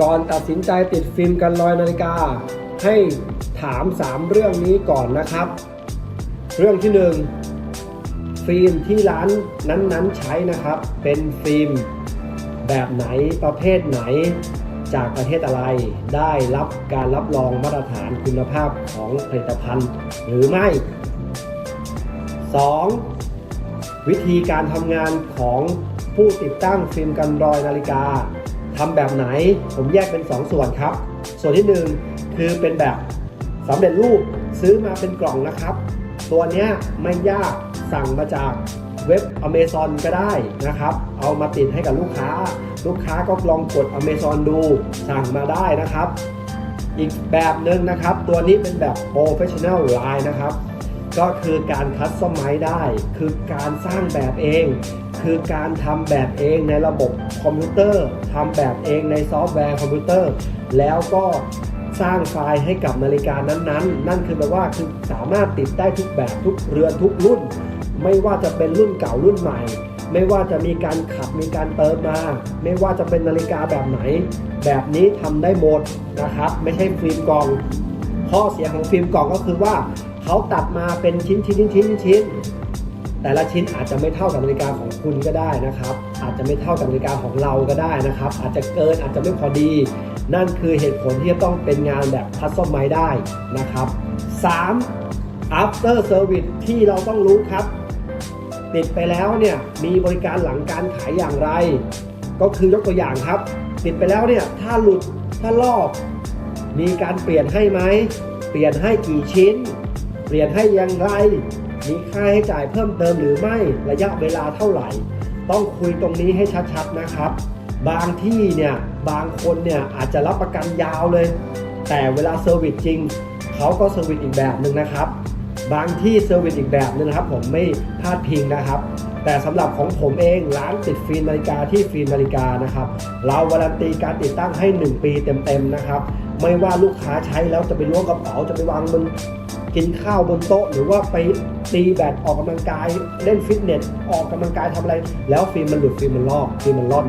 ก่อนตัดสินใจติดฟิล์มกันรอยนาฬิกา ให้ถาม 3 เรื่องนี้ก่อนนะครับ เรื่องที่ 1 ฟิล์มที่ร้านนั้นๆใช้นะครับ เป็นฟิล์มแบบไหนประเภทไหนจากประเทศอะไร ได้รับการรับรองมาตรฐานคุณภาพของผลิตภัณฑ์หรือไม่ 2. วิธีการทำงานของผู้ติดตั้งฟิล์มกันรอยนาฬิกา ทำแบบไหนผมแยกเป็น 2 ส่วนครับ ส่วนที่ 1 คือเป็นแบบสำเร็จรูปซื้อมาเป็นกล่องนะครับ ตัวนี้ไม่ยากสั่งมาจากเว็บ Amazon ก็ได้นะครับ เอามาติดให้กับลูกค้า ลูกค้าก็ลองกด Amazon ดูสั่งมาได้นะครับ อีกแบบหนึ่งนะครับ ตัวนี้เป็นแบบ Professional Line นะครับ ก็คือการคัสตอมไมซ์ได้ คือการสร้างแบบเอง คือการทำแบบเองในระบบคอมพิวเตอร์ทำแบบเองในซอฟต์แวร์คอมพิวเตอร์ แล้วก็สร้างไฟล์ให้กับนาฬิกานั้นๆ นั่นคือแปลว่าคือสามารถติดได้ทุกแบบทุกเรือนทุกรุ่น ไม่ว่าจะเป็นรุ่นเก่ารุ่นใหม่ ไม่ว่าจะมีการขับมีการเติมมา ไม่ว่าจะเป็นนาฬิกาแบบไหน แบบนี้ทำได้หมดนะครับ ไม่ใช่ฟิล์มกล่องข้อเสียของฟิล์มกล่องก็คือว่าเขาตัดมาเป็นชิ้นชิ้นชิ้นชิ้นชิ้น แต่ละชิ้นอาจจะไม่เท่ากับนาฬิกาของคุณก็ได้นะครับ อาจจะไม่เท่ากับนาฬิกาของเราก็ได้นะครับ อาจจะเกินอาจจะไม่พอดี นั่นคือเหตุผลที่จะต้องเป็นงานแบบคัสตอมไมได้นะครับ 3. after service ที่เราต้องรู้ครับ ติดไปแล้วเนี่ยมีบริการหลังการขายอย่างไร ก็คือยกตัวอย่างครับ ติดไปแล้วเนี่ยถ้าหลุดถ้าลอกมีการเปลี่ยนให้ไหมเปลี่ยนให้กี่ชิ้น เปลี่ยนให้อย่างไร มีค่าให้จ่ายเพิ่มเติมหรือไม่ระยะเวลาเท่าไหร่ ต้องคุยตรงนี้ให้ชัดๆนะครับ บางที่เนี่ยบางคนเนี่ยอาจจะรับประกันยาวเลย แต่เวลาเซอร์วิสจริงเขาก็เซอร์วิสอีกแบบหนึ่งนะครับ บางที่เซอร์วิสอีกแบบหนึงนะครับ ผมไม่พลาดพิงนะครับ แต่สำหรับของผมเองร้านติดฟิล์มนาฬิกาที่ฟิล์มนาฬิกานะครับ เราวารันตีการติดตั้งให้ 1 ปีเต็มๆนะครับไม่ว่าลูกค้าใช้แล้วจะไปล้วงกระเป๋าจะไปวางบน กินข้าวบนโต๊ะ หรือว่าไปตีแบดออกกำลังกายเล่นฟิตเนสออกกำลังกายทำอะไร แล้วฟิล์มมันหลุดฟิล์มมันลอกฟิล์มมันล่อน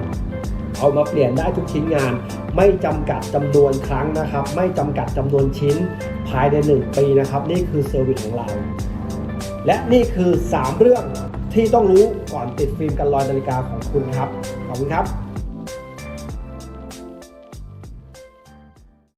เอามาเปลี่ยนได้ทุกชิ้นงาน ไม่จำกัดจำนวนครั้งนะครับ ไม่จำกัดจำนวนชิ้นภายใน1ปีนะครับ นี่คือเซอร์วิสของเรา และนี่คือ 3 เรื่องที่ต้องรู้ก่อนติดฟิล์มกันรอยนาฬิกาของคุณครับ ขอบคุณครับ